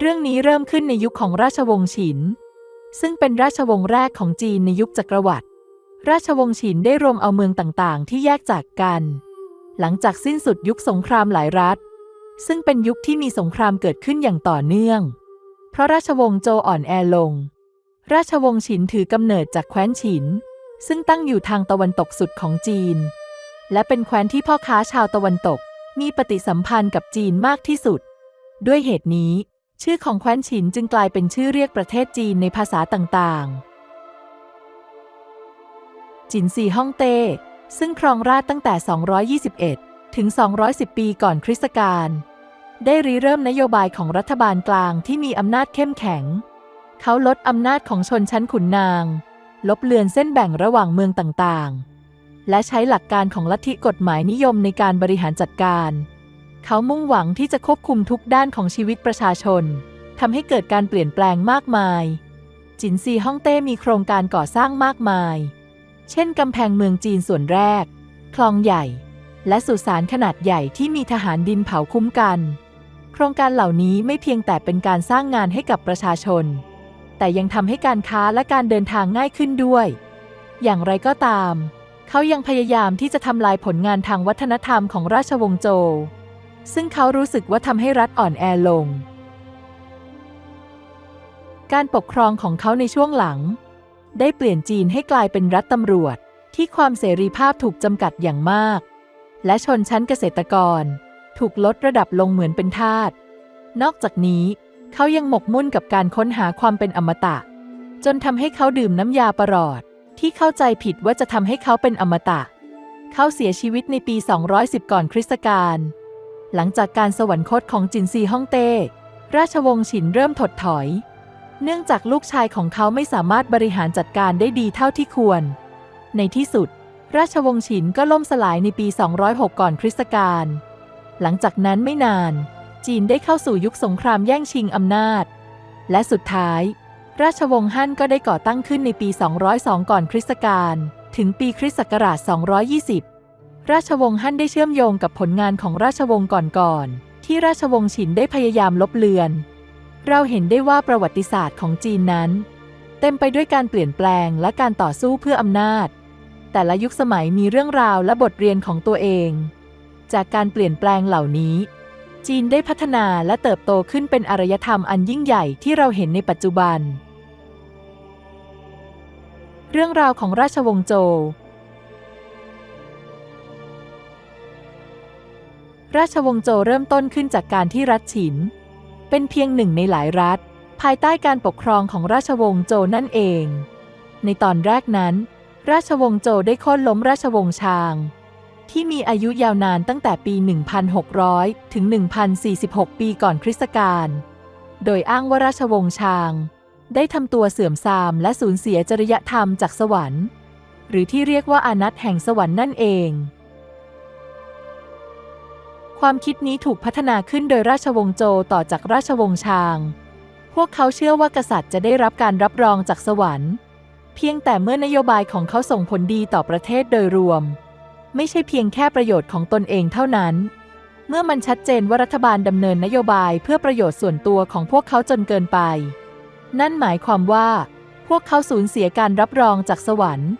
เรื่องนี้เริ่มขึ้นในยุคของราชวงศ์ฉิน ซึ่งเป็นราชวงศ์แรกของจีนในยุคจักรวรรดิ ราชวงศ์ฉินได้รวมเอาเมืองต่างๆ ที่แยกจากกัน หลังจากสิ้นสุดยุคสงครามหลายรัฐ ซึ่งเป็นยุคที่มีสงครามเกิดขึ้นอย่างต่อเนื่อง เพราะราชวงศ์โจอ่อนแอลง ราชวงศ์ฉินถือกำเนิดจากแคว้นฉิน ซึ่งตั้งอยู่ทางตะวันตกสุดของจีน และเป็นแคว้นที่พ่อค้าชาวตะวันตก มีปฏิสัมพันธ์กับจีนมากที่สุด ด้วยเหตุนี้ ชื่อของแคว้นฉินจึงกลายเป็นชื่อเรียกประเทศจีนในภาษาต่างๆ จินซีฮ่องเต้ ซึ่งครองราชตั้งแต่ 221 ถึง 210 ปีก่อนคริสตกาล ได้ริเริ่มนโยบายของรัฐบาลกลางที่มีอำนาจเข้มแข็ง เขาลดอำนาจของชนชั้นขุนนาง ลบเลือนเส้นแบ่งระหว่างเมืองต่างๆ และใช้หลักการของลัทธิกฎหมายนิยมในการบริหารจัดการ เขามุ่งหวังที่จะควบคุมทุกด้านของชีวิตประชาชนทำให้เกิดการเปลี่ยนแปลงมากมาย จินซีฮ่องเต้มีโครงการก่อสร้างมากมาย เช่นกำแพงเมืองจีนส่วนแรก คลองใหญ่ และสุสานขนาดใหญ่ที่มีทหารดินเผาคุ้มกัน โครงการเหล่านี้ไม่เพียงแต่เป็นการสร้างงานให้กับประชาชน แต่ยังทำให้การค้าและการเดินทางง่ายขึ้นด้วย อย่างไรก็ตาม เขายังพยายามที่จะทำลายผลงานทางวัฒนธรรมของราชวงศ์โจว ซึ่งเขารู้สึกว่าทำให้รัฐอ่อนแอลง การปกครองของเขาในช่วงหลัง ได้เปลี่ยนจีนให้กลายเป็นรัฐตำรวจที่ความเสรีภาพถูกจำกัดอย่างมาก และชนชั้นเกษตรกร ถูกลดระดับลงเหมือนเป็นทาส นอกจากนี้เขายังหมกมุ่นกับการค้นหาความเป็นอมตะ จนทำให้เขาดื่มน้ำยาประหลอด ที่เข้าใจผิดว่าจะทำให้เขาเป็นอมตะ เขาเสียชีวิตในปี 210 ก่อนคริสตกาล หลังจากการสวรรคตของจินซีฮ่องเต้ ราชวงศ์ฉินเริ่มถดถอย เนื่องจากลูกชายของเขาไม่สามารถบริหารจัดการได้ดีเท่าที่ควร ในที่สุด ราชวงศ์ฉินก็ล่มสลายในปี 206 ก่อนคริสตกาล หลังจากนั้นไม่นาน จีนได้เข้าสู่ยุคสงครามแย่งชิงอำนาจ และสุดท้าย ราชวงศ์ฮั่นก็ได้ก่อตั้งขึ้นในปี 202 ก่อนคริสตกาล ถึงปีคริสต์ศักราช 220 ราชวงศ์ฮั่นได้เชื่อมโยงกับผลงานของราชวงศ์ก่อนๆที่ราชวงศ์ฉินได้พยายามลบเลือน เราเห็นได้ว่าประวัติศาสตร์ของจีนนั้น เต็มไปด้วยการเปลี่ยนแปลงและการต่อสู้เพื่ออำนาจ แต่ละยุคสมัยมีเรื่องราวและบทเรียนของตัวเอง จากการเปลี่ยนแปลงเหล่านี้ จีนได้พัฒนาและเติบโตขึ้นเป็นอารยธรรมอันยิ่งใหญ่ที่เราเห็นในปัจจุบัน เรื่องราวของราชวงศ์โจว ราชวงศ์โจวเริ่มต้นขึ้นจากการที่รัฐฉิน เป็นเพียงหนึ่งในหลายรัฐ ภายใต้การปกครองของราชวงศ์โจวนั่นเอง ในตอนแรกนั้น ราชวงศ์โจวได้โค่นล้มราชวงศ์ชาง ที่มีอายุยาวนานตั้งแต่ปี 1,600 ถึง 1,046 ปีก่อนคริสตกาล โดยอ้างว่าราชวงศ์ชาง ได้ทำตัวเสื่อมทรามและสูญเสียจริยธรรมจากสวรรค์ หรือที่เรียกว่าอานัตแห่งสวรรค์นั่นเอง ความคิดนี้ถูกพัฒนาขึ้นโดยราชวงศ์โจต่อจากราชวงศ์ชาง พวกเขาเชื่อว่ากษัตริย์จะได้รับการรับรองจากสวรรค์ เพียงแต่เมื่อนโยบายของเขาส่งผลดีต่อประเทศโดยรวม ไม่ใช่เพียงแค่ประโยชน์ของตนเองเท่านั้น เมื่อมันชัดเจนว่ารัฐบาลดำเนินนโยบายเพื่อประโยชน์ส่วนตัวของพวกเขาจนเกินไป นั่นหมายความว่า พวกเขาสูญเสียการรับรองจากสวรรค์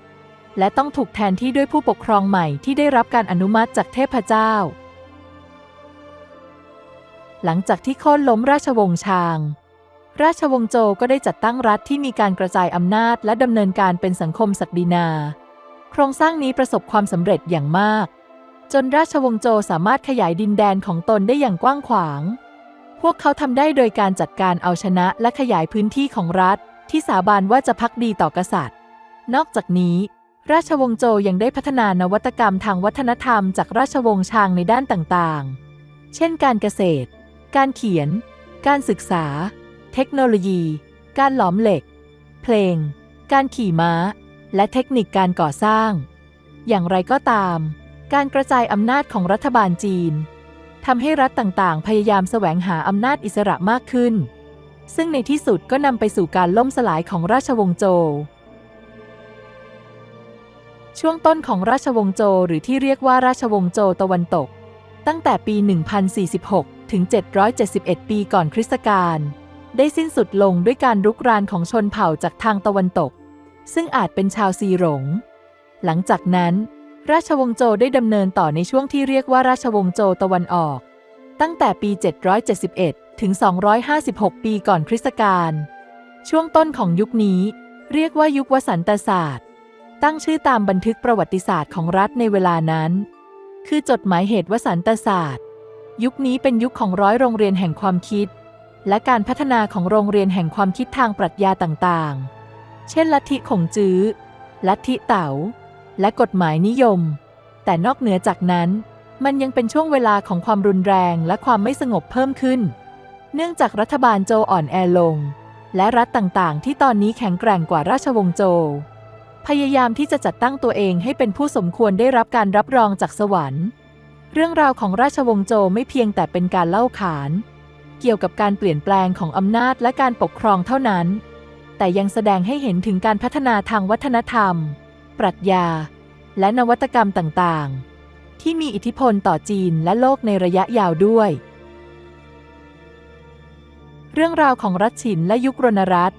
และต้องถูกแทนที่ด้วยผู้ปกครองใหม่ที่ได้รับการอนุมัติจากเทพเจ้า หลังจากที่โค่นล้มราชวงศ์ชาง ราชวงศ์โจวก็ได้จัดตั้งรัฐที่มีการกระจายอำนาจและดำเนินการเป็นสังคมศักดินา โครงสร้างนี้ประสบความสำเร็จอย่างมาก จนราชวงศ์โจวสามารถขยายดินแดนของตนได้อย่างกว้างขวาง พวกเขาทำได้โดยการจัดการเอาชนะและขยายพื้นที่ของรัฐ ที่สาบานว่าจะพักดีต่อกษัตริย์ นอกจากนี้ราชวงศ์โจยังได้พัฒนานวัตกรรมทางวัฒนธรรมจากราชวงศ์ชางในด้านต่างๆ เช่นการเกษตร การเขียน การศึกษา เทคโนโลยี การหลอมเหล็ก เพลง การขี่ม้า และเทคนิคการก่อสร้าง อย่างไรก็ตาม การกระจายอำนาจของรัฐบาลจีนทำให้รัฐต่างๆ พยายามแสวงหาอำนาจอิสระมากขึ้น ซึ่งในที่สุดก็นำไปสู่การล่มสลายของราชวงศ์โจวช่วงต้นของราชวงศ์โจวหรือที่เรียกว่าราชวงศ์โจวตะวันตก ตั้งแต่ปี 1046 ถึง 771 ปีก่อนคริสตกาลได้สิ้นสุดลงด้วยการรุกรานของชนเผ่าจากทางตะวันตก ซึ่งอาจเป็นชาวซีหลง หลังจากนั้น ราชวงศ์โจได้ดำเนินต่อในช่วงที่เรียกว่าราชวงศ์โจตะวันออก ตั้งแต่ปี 771 ถึง 256 ปีก่อนคริสตกาลช่วงต้นของยุคนี้ เรียกว่ายุควสันตศาสตร์ ตั้งชื่อตามบันทึกประวัติศาสตร์ของรัฐในเวลานั้น คือจดหมายเหตุวสันตศาสตร์ ยุคนี้เป็นยุคของร้อยโรงเรียนแห่งความคิด และการพัฒนาของโรงเรียนแห่งความคิดทางปรัชญาต่างๆ เช่น ลัทธิขงจื้อ ลัทธิเต๋า และกฎหมายนิยม แต่นอกเหนือจากนั้น มันยังเป็นช่วงเวลาของความรุนแรงและความไม่สงบเพิ่มขึ้น เนื่องจากรัฐบาลโจอ่อนแอลง และรัฐต่างๆ ที่ตอนนี้แข็งแกร่งกว่าราชวงศ์โจ พยายามที่จะจัดตั้งตัวเองให้เป็นผู้สมควรได้รับการรับรองจากสวรรค์ เรื่องราวของราชวงศ์โจไม่เพียงแต่เป็นการเล่าขาน เกี่ยวกับการเปลี่ยนแปลงของอำนาจและการปกครองเท่านั้น แต่ยังแสดงให้เห็นถึงการพัฒนาทางวัฒนธรรม ปรัชญา และนวัตกรรมต่างๆ ที่มีอิทธิพลต่อจีนและโลกในระยะยาวด้วย เรื่องราวของรัชฉินและยุครณรัตน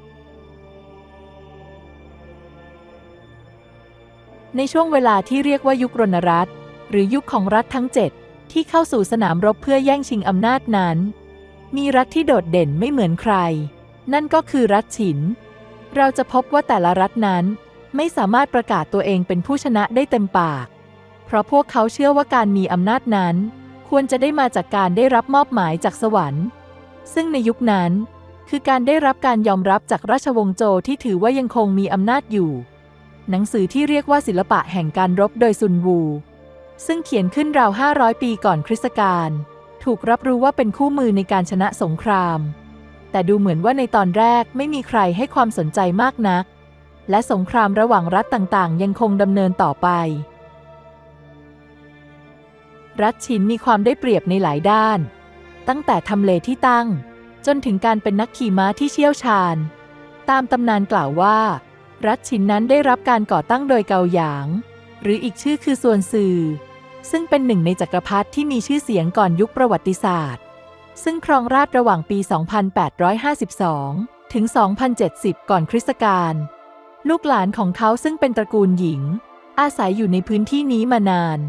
ในช่วงเวลาที่เรียกว่ายุครณรัตน์ หรือยุคของรัฐทั้ง 7 ที่เข้าสู่สนามรบเพื่อแย่งชิงอำนาจนั้น มีรัฐที่โดดเด่นไม่เหมือนใคร นั่นก็คือรัฐฉิน เราจะพบว่าแต่ละรัฐนั้นไม่สามารถประกาศตัวเองเป็นผู้ชนะได้เต็มปาก เพราะพวกเขาเชื่อว่าการมีอำนาจนั้น ควรจะได้มาจากการได้รับมอบหมายจากสวรรค์ ซึ่งในยุคนั้น คือการได้รับการยอมรับจากราชวงศ์โจที่ถือว่ายังคงมีอำนาจอยู่ หนังสือที่เรียกว่าศิลปะแห่งการรบโดยซุนวู ซึ่งเขียนขึ้นราว 500 ปีก่อนคริสตกาลถูกรับรู้ว่าเป็นคู่มือในการชนะสงคราม แต่ดูเหมือนว่าในตอนแรกไม่มีใครให้ความสนใจมากนัก และสงครามระหว่างรัฐต่างๆ ยังคงดำเนินต่อไป รัฐชินมีความได้เปรียบในหลายด้าน ตั้งแต่ทำเลที่ตั้ง จนถึงการเป็นนักขี่ม้าที่เชี่ยวชาญ ตามตำนานกล่าวว่า รัฐชินนั้นได้รับการก่อตั้งโดยเกาหยาง หรืออีกชื่อคือส่วนสื่อ ซึ่งเป็นหนึ่งในจักรพรรดิที่มีชื่อเสียงก่อนยุคประวัติศาสตร์ ซึ่งครองราชระหว่างปี 2852 ถึง 2070 ก่อนคริสตกาล ลูกหลานของเขาซึ่งเป็นตระกูลหญิง อาศัยอยู่ในพื้นที่นี้มานาน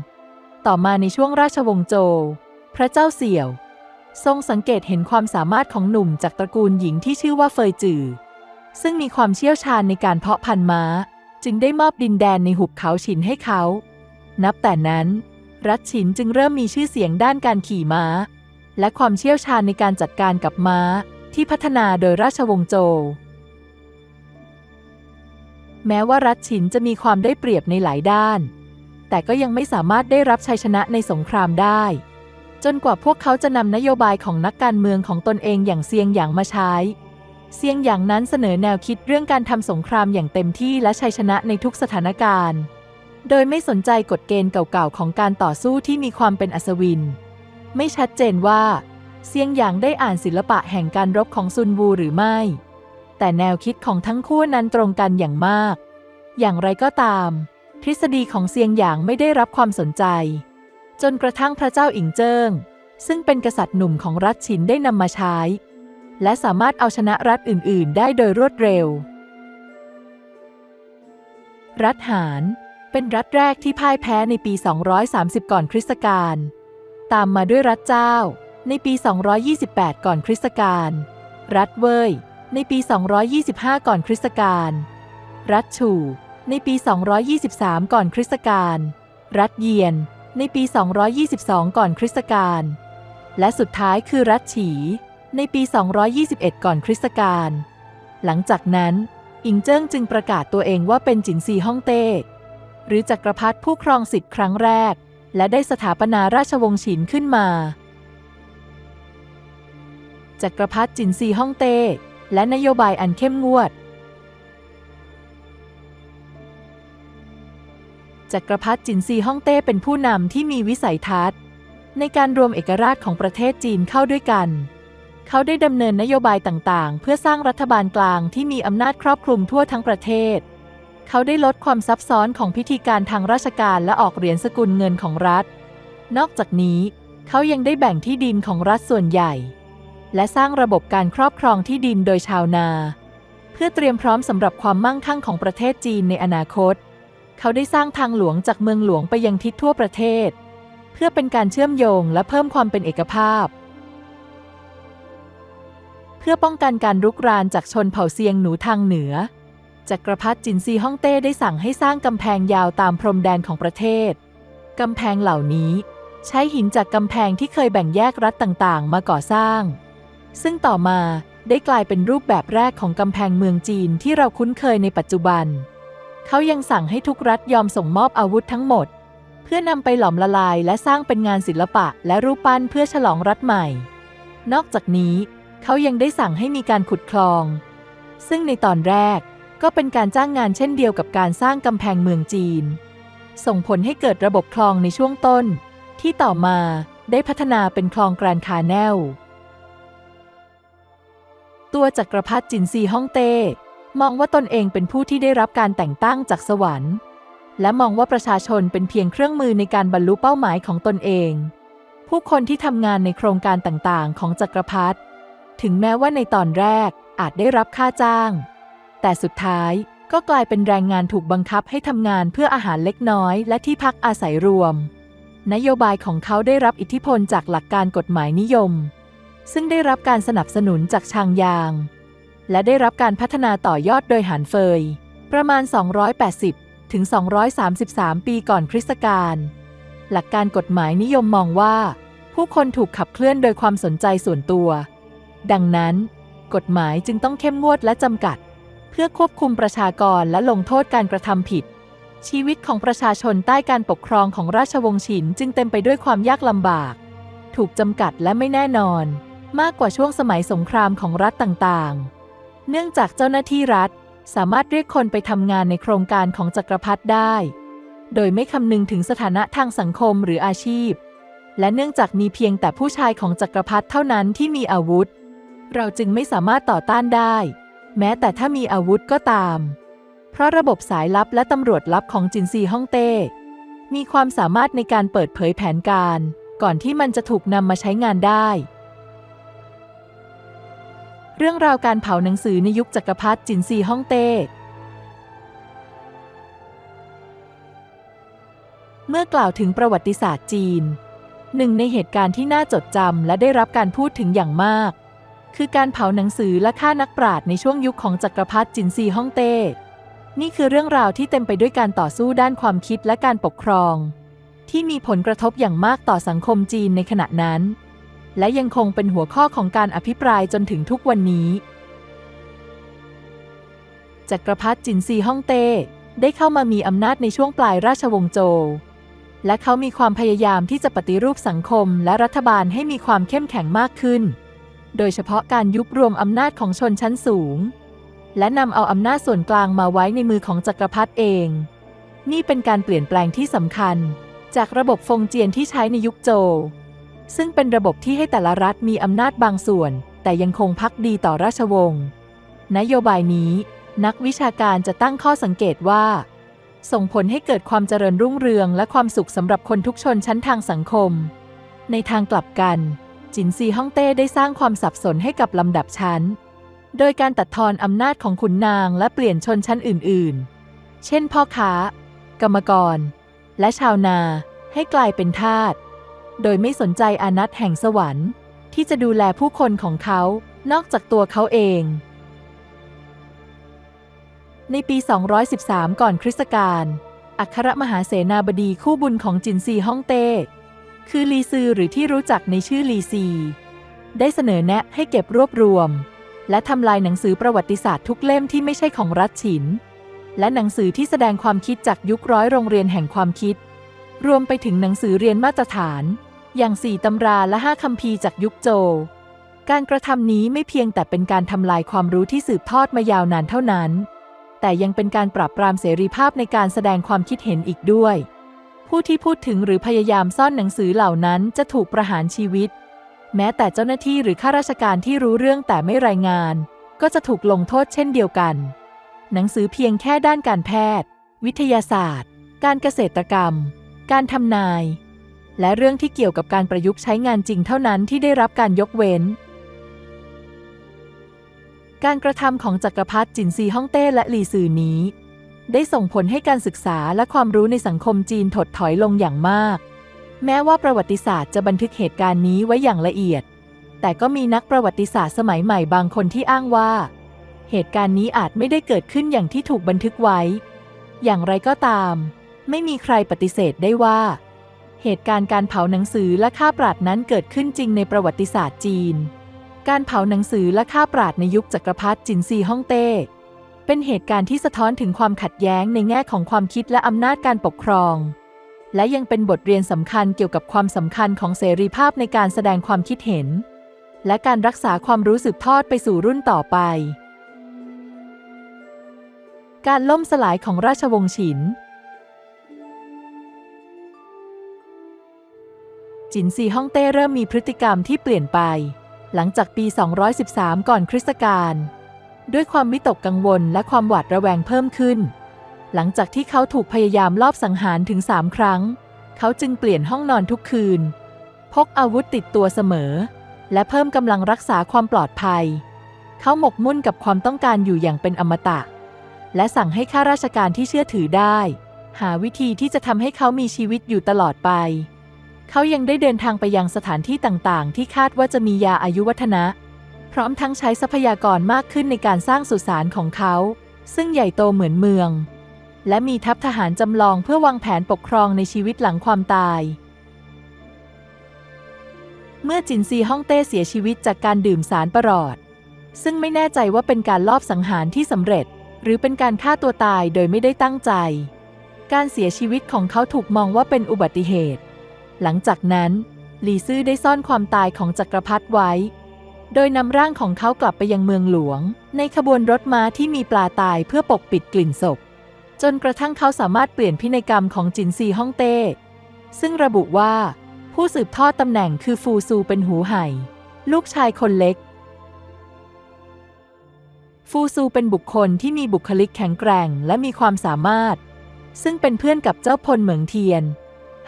ต่อมาในช่วงราชวงศ์โจว พระเจ้าเสี่ยว ทรงสังเกตเห็นความสามารถของหนุ่มจากตระกูลหญิงที่ชื่อว่าเฟยจือ ซึ่งมีความเชี่ยวชาญในการเพาะพันธุ์ม้า จึงได้มอบดินแดนในหุบเขาฉินให้เขานับแต่นั้น รัฐฉินจึงเริ่มมีชื่อเสียงด้านการขี่ม้า และความเชี่ยวชาญในการจัดการกับม้าที่พัฒนาโดยราชวงศ์โจว แม้ว่ารัฐฉินจะมีความได้เปรียบในหลายด้าน แต่ก็ยังไม่สามารถได้รับชัยชนะในสงครามได้ จนกว่าพวกเขาจะนำนโยบายของนักการเมืองของตนเองอย่างเซียงหยางมาใช้ เซียงหยางนั้นเสนอแนวคิดเรื่องการทำสงครามอย่างเต็มที่และชัยชนะในทุกสถานการณ์ โดยไม่สนใจกฎเกณฑ์เก่าๆของการต่อสู้ที่มีความเป็นอัศวิน ไม่ชัดเจนว่า เซียงหยางได้อ่านศิลปะแห่งการรบของซุนวูหรือไม่ แต่แนวคิดของทั้งคู่นั้นตรงกันอย่างมาก อย่างไรก็ตาม ทฤษฎีของเซียงหยางไม่ได้รับความสนใจ จนกระทั่งพระเจ้าอิงเจิ้ง ซึ่งเป็นกษัตริย์หนุ่มของรัฐฉินได้นำมาใช้ และสามารถเอาชนะรัฐอื่น ๆ ได้โดยรวดเร็ว รัฐหาน เป็นรัฐแรกที่พ่ายแพ้ในปี 230 ก่อนคริสตกาล ตามมาด้วยรัฐเจ้าในปี 228 ก่อนคริสตกาล รัฐเว่ยในปี 225 ก่อนคริสตกาล รัฐฉู่ในปี 223 ก่อนคริสตกาล รัฐเยียน ในปี 222 ก่อนคริสตกาล และสุดท้ายคือรัฐฉี ในปี 221 ก่อนคริสตกาล หลังจากนั้น อิงเจิ้งจึงประกาศตัวเองว่าเป็นจินซีฮ่องเต้ หรือจักรพรรดิผู้ครองสิทธิ์ครั้งแรก และได้สถาปนาราชวงศ์ฉินขึ้นมา จักรพรรดิจินซีฮ่องเต้และนโยบายอันเข้มงวด จักรพรรดิจินซีฮ่องเต้เป็นผู้นำที่มีวิสัยทัศน์ ในการรวมเอกราชของประเทศจีนเข้าด้วยกัน เขาได้ดำเนินนโยบายต่างๆ เพื่อสร้างรัฐบาลกลางที่มีอำนาจครอบคลุมทั่วทั้งประเทศ เขาได้ลดความซับซ้อนของพิธีการทางราชการและออกเหรียญสกุลเงินของรัฐ นอกจากนี้ เขายังได้แบ่งที่ดินของรัฐส่วนใหญ่ และสร้างระบบการครอบครองที่ดินโดยชาวนา เพื่อเตรียมพร้อมสำหรับความมั่งคั่งของประเทศจีนในอนาคต เขาได้สร้างทางหลวงจากเมืองหลวงไปยังทิศทั่วประเทศ เพื่อเป็นการเชื่อมโยงและเพิ่มความเป็นเอกภาพ เพื่อป้องกันการรุกรานจากชนเผ่าเซียงหนูทางเหนือ จักรพรรดิจินซีฮ่องเต้ได้สั่งให้สร้างกำแพงยาวตามพรมแดนของประเทศ กำแพงเหล่านี้ ใช้หินจากกำแพงที่เคยแบ่งแยกรัฐต่างๆ มาก่อสร้าง ซึ่งต่อมาได้กลายเป็นรูปแบบแรกของกำแพงเมืองจีนที่เราคุ้นเคยในปัจจุบัน เขายังสั่งให้ทุกรัฐยอมส่งมอบอาวุธทั้งหมด เพื่อนำไปหลอมละลายและสร้างเป็นงานศิลปะและรูปปั้นเพื่อฉลองรัฐใหม่ นอกจากนี้ เขายังได้สั่งให้มีการขุดคลอง ซึ่งในตอนแรก ก็เป็นการจ้างงานเช่นเดียวกับการสร้างกำแพงเมืองจีน ส่งผลให้เกิดระบบคลองในช่วงต้น ที่ต่อมาได้พัฒนาเป็นคลองแกรนคาแนล ตัวจักรพรรดิจินซีฮ่องเต้มองว่าตนเองเป็นผู้ที่ได้รับการแต่งตั้งจากสวรรค์ และมองว่าประชาชนเป็นเพียงเครื่องมือในการบรรลุเป้าหมายของตนเอง ผู้คนที่ทำงานในโครงการต่างๆ ของจักรพรรดิถึงแม้ว่าในตอนแรกอาจได้รับค่าจ้าง แต่สุดท้ายก็กลายเป็นแรงงานถูกบังคับให้ทำงานเพื่ออาหารเล็กน้อยและที่พักอาศัยรวม นโยบายของเขาได้รับอิทธิพลจากหลักการกฎหมายนิยม ซึ่งได้รับการสนับสนุนจากชางยาง และได้รับการพัฒนาต่อยอดโดยหานเฟย ประมาณ 280 ถึง 233 ปีก่อนคริสตกาลหลักการกฎหมายนิยมมองว่า ผู้คนถูกขับเคลื่อนโดยความสนใจส่วนตัว ดังนั้น กฎหมายจึงต้องเข้มงวดและจำกัด พื่อควบคุมประชากรและลงโทษการกระทำผิด ชีวิตของประชาชนใต้การปกครองของราชวงศ์ฉินจึงเต็มไปด้วยความยากลำบาก ถูกจำกัดและไม่แน่นอน มากกว่าช่วงสมัยสงครามของรัฐต่างๆ เนื่องจากเจ้าหน้าที่รัฐสามารถเรียกคนไปทำงานในโครงการของจักรพรรดิได้ โดยไม่คำนึงถึงสถานะทางสังคมหรืออาชีพ และเนื่องจากมีเพียงแต่ผู้ชายของจักรพรรดิเท่านั้นที่มีอาวุธ เราจึงไม่สามารถต่อต้านได้ แม้แต่ถ้ามีอาวุธก็ตาม เพราะระบบสายลับและตำรวจลับของจินซีฮ่องเต้ มีความสามารถในการเปิดเผยแผนการ ก่อนที่มันจะถูกนำมาใช้งานได้ เรื่องราวการเผาหนังสือในยุคจักรพรรดิจินซีฮ่องเต้เมื่อกล่าวถึงประวัติศาสตร์จีน หนึ่งในเหตุการณ์ที่น่าจดจำและได้รับการพูดถึงอย่างมาก คือการเผาหนังสือและฆ่านักปราชญ์ในช่วงยุคของจักรพรรดิจินซีฮ่องเต้ นี่คือเรื่องราวที่เต็มไปด้วยการต่อสู้ด้านความคิดและการปกครอง ที่มีผลกระทบอย่างมากต่อสังคมจีนในขณะนั้น และยังคงเป็นหัวข้อของการอภิปรายจนถึงทุกวันนี้ จักรพรรดิจินซีฮ่องเต้ได้เข้ามามีอำนาจในช่วงปลายราชวงศ์โจวและเขามีความพยายามที่จะปฏิรูปสังคมและรัฐบาลให้มีความเข้มแข็งมากขึ้น โดยเฉพาะการยุบรวมอำนาจของชนชั้นสูง และนำเอาอำนาจส่วนกลางมาไว้ในมือของจักรพรรดิเอง นี่เป็นการเปลี่ยนแปลงที่สำคัญ จากระบบฟงเจียนที่ใช้ในยุคโจวซึ่งเป็นระบบที่ให้แต่ละรัฐมีอำนาจบางส่วน แต่ยังคงพักดีต่อราชวงศ์นโยบายนี้นักวิชาการจะตั้งข้อสังเกตว่า ส่งผลให้เกิดความเจริญรุ่งเรืองและความสุขสำหรับคนทุกชนชั้นทางสังคม ในทางกลับกัน จินซีฮ่องเต้ได้สร้างความสับสนให้กับลำดับชั้น โดยการตัดทอนอำนาจของขุนนางและเปลี่ยนชนชั้นอื่นๆ เช่นพ่อค้า กรรมกร และชาวนาให้กลายเป็นทาส โดยไม่สนใจอานัตแห่งสวรรค์ ที่จะดูแลผู้คนของเขานอกจากตัวเขาเอง ในปี 213 ก่อนคริสตกาลอัครมหาเสนาบดีคู่บุญของจินซีฮ่องเต้ คือลีซือหรือที่รู้จักในชื่อลีซี ได้เสนอแนะให้เก็บรวบรวม และทำลายหนังสือประวัติศาสตร์ทุกเล่มที่ไม่ใช่ของรัฐฉิน และหนังสือที่แสดงความคิดจากยุคร้อยโรงเรียนแห่งความคิด รวมไปถึงหนังสือเรียนมาตรฐาน อย่างสี่ตำราและห้าคัมภีจากยุคโจวการกระทำนี้ไม่เพียงแต่เป็นการทำลายความรู้ที่สืบทอดมายาวนานเท่านั้น แต่ยังเป็นการปราบปรามเสรีภาพในการแสดงความคิดเห็นอีกด้วย ผู้ที่พูดถึงหรือพยายามซ่อนหนังสือเหล่านั้นจะถูกประหารชีวิต แม้แต่เจ้าหน้าที่หรือข้าราชการที่รู้เรื่องแต่ไม่รายงาน ก็จะถูกลงโทษเช่นเดียวกัน หนังสือเพียงแค่ด้านการแพทย์ วิทยาศาสตร์ การเกษตรกรรม การทำนาย และเรื่องที่เกี่ยวกับการประยุกต์ใช้งานจริงเท่านั้นที่ได้รับการยกเว้น การกระทำของจักรพรรดิจินซีฮ่องเต้และหลีซือนี้ ได้ส่งผลให้การศึกษาและความรู้ในสังคมจีนถดถอยลงอย่างมาก แม้ว่าประวัติศาสตร์จะบันทึกเหตุการณ์นี้ไว้อย่างละเอียด แต่ก็มีนักประวัติศาสตร์สมัยใหม่บางคนที่อ้างว่า เหตุการณ์นี้อาจไม่ได้เกิดขึ้นอย่างที่ถูกบันทึกไว้ อย่างไรก็ตาม ไม่มีใครปฏิเสธได้ว่า เหตุการณ์การเผาหนังสือและฆ่าปราดนั้นเกิดขึ้นจริงในประวัติศาสตร์จีน การเผาหนังสือและฆ่าปราดในยุคจักรพรรดิจินซีฮ่องเต้ เป็นเหตุการณ์ที่สะท้อนถึงความขัดแย้งในแง่ของความคิดและอำนาจการปกครอง และยังเป็นบทเรียนสำคัญเกี่ยวกับความสำคัญของเสรีภาพในการแสดงความคิดเห็น และการรักษาความรู้สืบทอดไปสู่รุ่นต่อไป การล่มสลายของราชวงศ์ฉินจินซีฮ่องเต้เริ่มมีพฤติกรรมที่เปลี่ยนไป หลังจากปี 213 ก่อนคริสตกาล ด้วยความวิตกกังวลและความหวาดระแวงเพิ่มขึ้น หลังจากที่เขาถูกพยายามลอบสังหารถึงสามครั้ง เขาจึงเปลี่ยนห้องนอนทุกคืน พกอาวุธติดตัวเสมอ และเพิ่มกำลังรักษาความปลอดภัย เขาหมกมุ่นกับความต้องการอยู่อย่างเป็นอมตะ และสั่งให้ข้าราชการที่เชื่อถือได้ หาวิธีที่จะทำให้เขามีชีวิตอยู่ตลอดไป เขายังได้เดินทางไปยังสถานที่ต่างๆ ที่คาดว่าจะมียาอายุวัฒนะ พร้อมทั้งใช้ทรัพยากรมากขึ้นในการสร้างสุสานของเขา ซึ่งใหญ่โตเหมือนเมือง และมีทัพทหารจำลองเพื่อวางแผนปกครองในชีวิตหลังความตาย เมื่อจินซีฮ่องเต้เสียชีวิตจากการดื่มสารประหลอด ซึ่งไม่แน่ใจว่าเป็นการลอบสังหารที่สำเร็จ หรือเป็นการฆ่าตัวตายโดยไม่ได้ตั้งใจ การเสียชีวิตของเขาถูกมองว่าเป็นอุบัติเหตุ หลังจากนั้นหลีซื่อได้ซ่อนความตายของจักรพรรดิไว้ โดยนำร่างของเขากลับไปยังเมืองหลวง ในขบวนรถม้าที่มีปลาตายเพื่อปกปิดกลิ่นศพ จนกระทั่งเขาสามารถเปลี่ยนพินัยกรรมของจินซีฮ่องเต้ ซึ่งระบุว่า ผู้สืบทอดตำแหน่งคือฟูซูเป็นหูไห่ ลูกชายคนเล็ก ฟูซูเป็นบุคคลที่มีบุคลิกแข็งแกร่งและมีความสามารถ ซึ่งเป็นเพื่อนกับเจ้าพลเหมืองเทียน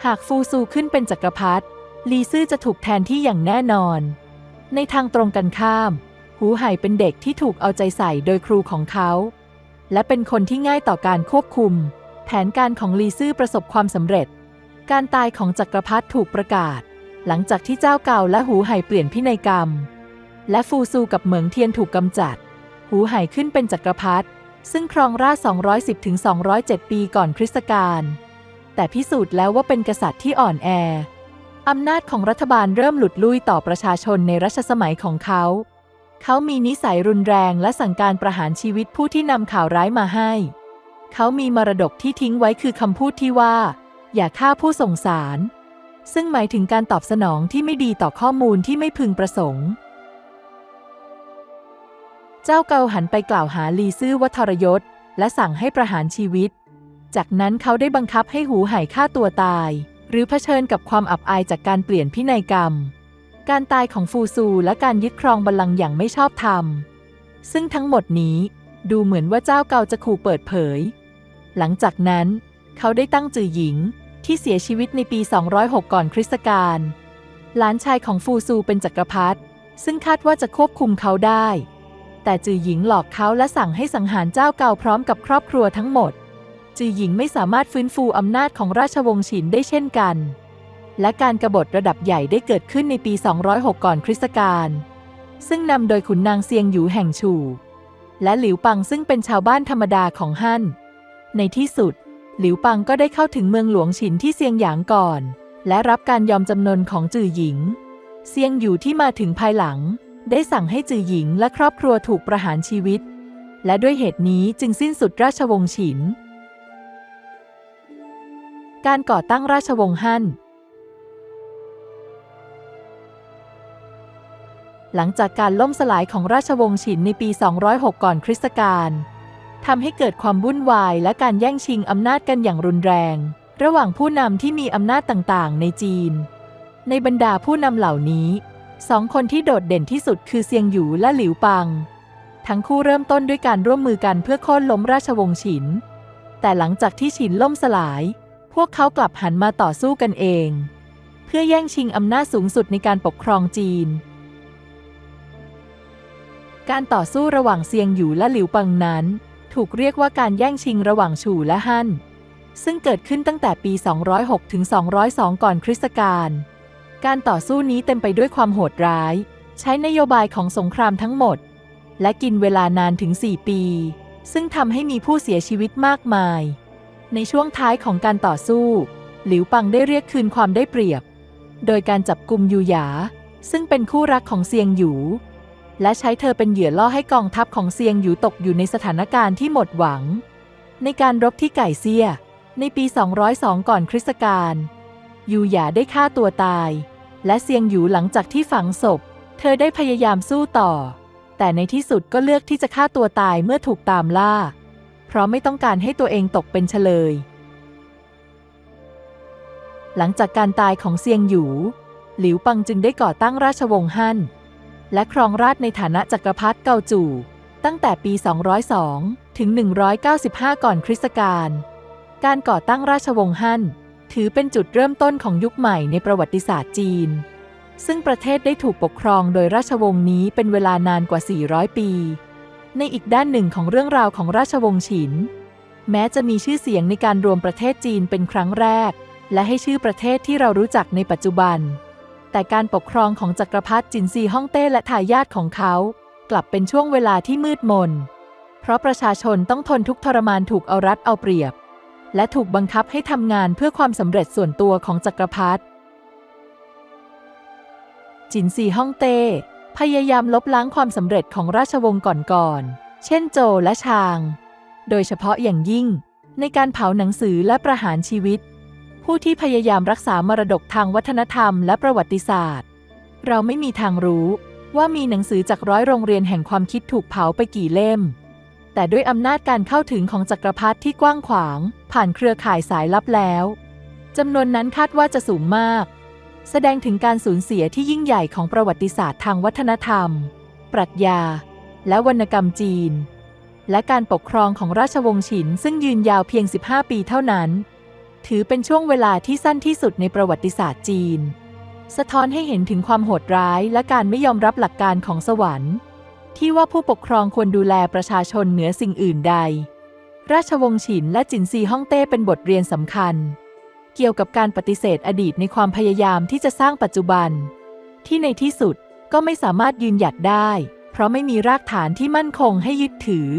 หากฟูซูขึ้นเป็นจักรพรรดิลีซื่อจะถูกแทนที่อย่างแน่นอน ในทางตรงกันข้าม หูไห่เป็นเด็กที่ถูกเอาใจใส่โดยครูของเขา และเป็นคนที่ง่ายต่อการควบคุม แผนการของลีซื่อประสบความสำเร็จ การตายของจักรพรรดิถูกประกาศ หลังจากที่เจ้าเก่าและหูไห่เปลี่ยนพินัยกรรม และฟูซูกับเหมืองเทียนถูกกำจัด หูไห่ขึ้นเป็นจักรพรรดิซึ่งครองราช210ถึง207 ปีก่อนคริสตกาลแต่พิสูจน์แล้วว่าเป็นกษัตริย์ที่อ่อนแอ อำนาจของรัฐบาลเริ่มหลุดลุ่ยต่อประชาชนในรัชสมัยของเขา เขามีนิสัยรุนแรงและสั่งการประหารชีวิตผู้ที่นำข่าวร้ายมาให้ เขามีมรดกที่ทิ้งไว้คือคำพูดที่ว่า อย่าฆ่าผู้ส่งสาร ซึ่งหมายถึงการตอบสนองที่ไม่ดีต่อข้อมูลที่ไม่พึงประสงค์ เจ้าเกาหันไปกล่าวหาลีซื่อว่าทรยศ และสั่งให้ประหารชีวิต จากนั้นเขาได้บังคับให้หูไห่ฆ่าตัวตาย หรือเผชิญกับความอับอายจากการเปลี่ยนพินัยกรรม การตายของฟูซูและการยึดครองบัลลังก์อย่างไม่ชอบธรรม ซึ่งทั้งหมดนี้ดูเหมือนว่าเจ้าเก่าจะขู่เปิดเผย หลังจากนั้น เขาได้ตั้งจือหญิงที่เสียชีวิตในปี 206 ก่อนคริสตกาลหลานชายของฟูซูเป็นจักรพรรดิซึ่งคาดว่าจะควบคุมเขาได้ แต่จือหญิงหลอกเขาและสั่งให้สังหารเจ้าเก่าพร้อมกับครอบครัวทั้งหมด จือหญิงไม่สามารถฟื้นฟูอำนาจของราชวงศ์ฉินได้เช่นกัน และการกรบฏระดับใหญ่ได้เกิดขึ้นในปี 206 ก่อนคริสตกาล ซึ่งนำโดยขุนนางเซียงหยูแห่งชู และหลิวปังซึ่งเป็นชาวบ้านธรรมดาของฮั่น ในที่สุด หลิวปังก็ได้เข้าถึงเมืองหลวงฉินที่เซียงหยางก่อน และรับการยอมจำนนของจือหญิง เซียงหยูที่มาถึงภายหลัง ได้สั่งให้จือหญิงและครอบครัวถูกประหารชีวิต และด้วยเหตุนี้จึงสิ้นสุดราชวงศ์ฉิน การก่อตั้งราชวงศ์ฮั่น หลังจากการล่มสลายของราชวงศ์ฉินในปี 206 ก่อนคริสตกาลทำให้เกิดความวุ่นวายและการแย่งชิงอำนาจกันอย่างรุนแรง ระหว่างผู้นำที่มีอำนาจต่างๆ ในจีน ในบรรดาผู้นำเหล่านี้สองคนที่โดดเด่นที่สุดคือเซียงหยูและหลิวปัง ทั้งคู่เริ่มต้นด้วยการร่วมมือกันเพื่อโค่นล้มราชวงศ์ฉิน แต่หลังจากที่ฉินล่มสลาย พวกเขากลับหันมาต่อสู้กันเอง เพื่อแย่งชิงอำนาจสูงสุดในการปกครองจีน การต่อสู้ระหว่างเซียงหยูและหลิวปังนั้น ถูกเรียกว่าการแย่งชิงระหว่างฉูและฮั่นซึ่งเกิดขึ้นตั้งแต่ปี 206 ถึง 202 ก่อนคริสตกาล การต่อสู้นี้เต็มไปด้วยความโหดร้าย ใช้นโยบายของสงครามทั้งหมด และกินเวลานานถึง 4 ปี ซึ่งทำให้มีผู้เสียชีวิตมากมาย ในช่วงท้ายของการต่อสู้ หลิวปังได้เรียกคืนความได้เปรียบ โดยการจับกลุ่มยูหยา ซึ่งเป็นคู่รักของเซียงหยู และใช้เธอเป็นเหยื่อล่อให้กองทัพของเซียงหยูตกอยู่ในสถานการณ์ที่หมดหวัง ในการรบที่ไก่เซีย ในปี 202 ก่อนคริสตกาลยูหยาได้ฆ่าตัวตาย และเซียงหยูหลังจากที่ฝังศพ เธอได้พยายามสู้ต่อ แต่ในที่สุดก็เลือกที่จะฆ่าตัวตายเมื่อถูกตามล่า เพราะไม่ต้องการให้ตัวเองตกเป็นเฉลย หลังจากการตายของเซียงหยู หลิวปังจึงได้ก่อตั้งราชวงศ์ฮั่น และครองราชในฐานะจักรพรรดิเกาจูตั้งแต่ปี 202 ถึง 195 ก่อนคริสตกาล การก่อตั้งราชวงศ์ฮั่น ถือเป็นจุดเริ่มต้นของยุคใหม่ในประวัติศาสตร์จีน ซึ่งประเทศได้ถูกปกครองโดยราชวงศ์นี้เป็นเวลานานกว่า 400 ปี ในอีกด้านหนึ่งของเรื่องราวของราชวงศ์ฉิน แม้จะมีชื่อเสียงในการรวมประเทศจีนเป็นครั้งแรก และให้ชื่อประเทศที่เรารู้จักในปัจจุบัน แต่การปกครองของจักรพรรดิจินซีฮ่องเต้และทายาทของเขา กลับเป็นช่วงเวลาที่มืดมน เพราะประชาชนต้องทนทุกทรมานถูกเอารัดเอาเปรียบ และถูกบังคับให้ทำงานเพื่อความสำเร็จส่วนตัวของจักรพรรดิจินซีฮ่องเต้ พยายามลบล้างความสำเร็จของราชวงศ์ก่อนๆ เช่นโจและชาง โดยเฉพาะอย่างยิ่งในการเผาหนังสือและประหารชีวิต ผู้ที่พยายามรักษามรดกทางวัฒนธรรมและประวัติศาสตร์ เราไม่มีทางรู้ว่ามีหนังสือจากร้อยโรงเรียนแห่งความคิดถูกเผาไปกี่เล่ม แต่ด้วยอำนาจการเข้าถึงของจักรพรรดิที่กว้างขวาง ผ่านเครือข่ายสายลับแล้วจำนวนนั้นคาดว่าจะสูงมาก แสดงถึงการสูญเสียที่ยิ่งใหญ่ของประวัติศาสตร์ทางวัฒนธรรม ปรัชญา และวรรณกรรมจีน และการปกครองของราชวงศ์ฉินซึ่งยืนยาวเพียง 15 ปีเท่านั้น ถือเป็นช่วงเวลาที่สั้นที่สุดในประวัติศาสตร์จีน สะท้อนให้เห็นถึงความโหดร้ายและการไม่ยอมรับหลักการของสวรรค์ ที่ว่าผู้ปกครองควรดูแลประชาชนเหนือสิ่งอื่นใด ราชวงศ์ฉินและจินซีฮ่องเต้เป็นบทเรียนสำคัญ เกี่ยวกับการปฏิเสธอดีตในความพยายามที่จะสร้างปัจจุบัน ที่ในที่สุดก็ไม่สามารถยืนหยัดได้ เพราะไม่มีรากฐานที่มั่นคงให้ยึดถือ